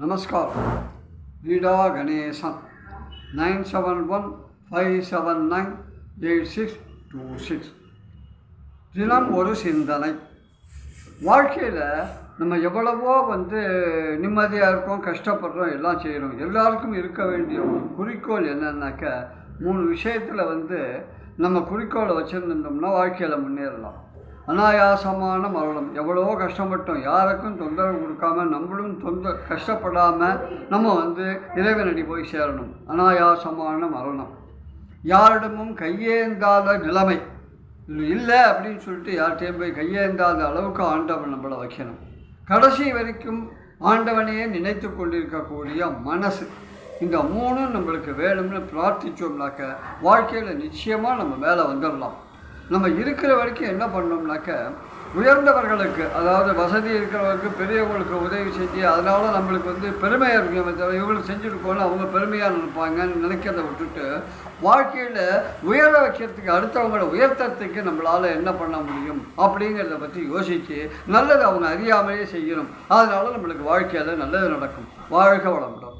நமஸ்கார் Veeda Ganesan. Nine seven one five seven nine eight six two six. தினம் ஒரு சிந்தனை. வாழ்க்கையில் நம்ம எவ்வளவோ வந்து நிம்மதியாக இருக்கோம் கஷ்டப்படுறோம் எல்லாம் செய்கிறோம் எல்லாருக்கும் இருக்க வேண்டிய ஒரு குறிக்கோள் என்னன்னாக்க மூணு விஷயத்தில் வந்து நம்ம குறிக்கோளை வச்சுருந்தோம்னா வாழ்க்கையில் முன்னேறலாம். அனாயாசமான மரணம். எவ்வளோ கஷ்டப்பட்டோம். யாருக்கும் தொந்தரவு கொடுக்காம நம்மளும் தொந்த கஷ்டப்படாமல் நம்ம வந்து இறைவனடி போய் சேரணும். அனாயாசமான மரணம். யாரிடமும் கையேந்தாத நிலைமை. இல்லை அப்படின்னு சொல்லிட்டு யார்கிட்டயும் போய் கையேந்தாத அளவுக்கு ஆண்டவன் நம்மளை வைக்கணும். கடைசி வரைக்கும் ஆண்டவனையே நினைத்து கொண்டிருக்கக்கூடிய மனசு. இந்த மூணும் நம்மளுக்கு வேணும்னு பிரார்த்திச்சோம்னாக்க வாழ்க்கையில் நிச்சயமாக நம்ம மேலே வந்துடலாம். நம்ம இருக்கிற வரைக்கும் என்ன பண்ணோம்னாக்க உயர்ந்தவர்களுக்கு அதாவது வசதி இருக்கிறவங்களுக்கு பெரியவங்களுக்கு உதவி செஞ்சு அதனால நம்மளுக்கு வந்து பெருமையாக இருக்கும். இவங்களுக்கு செஞ்சுருக்கோன்னு அவங்க பெருமையாக நினைப்பாங்கன்னு நினைக்கிறத விட்டுட்டு வாழ்க்கையில் உயர வைக்கிறதுக்கு அடுத்தவங்களை உயர்த்தறதுக்கு நம்மளால் என்ன பண்ண முடியும் அப்படிங்கிறத பற்றி யோசித்து நல்லது அவங்க அறியாமலே செய்யணும். அதனால நம்மளுக்கு வாழ்க்கையில் நல்லது நடக்கும். வாழ்க வளமுடன்.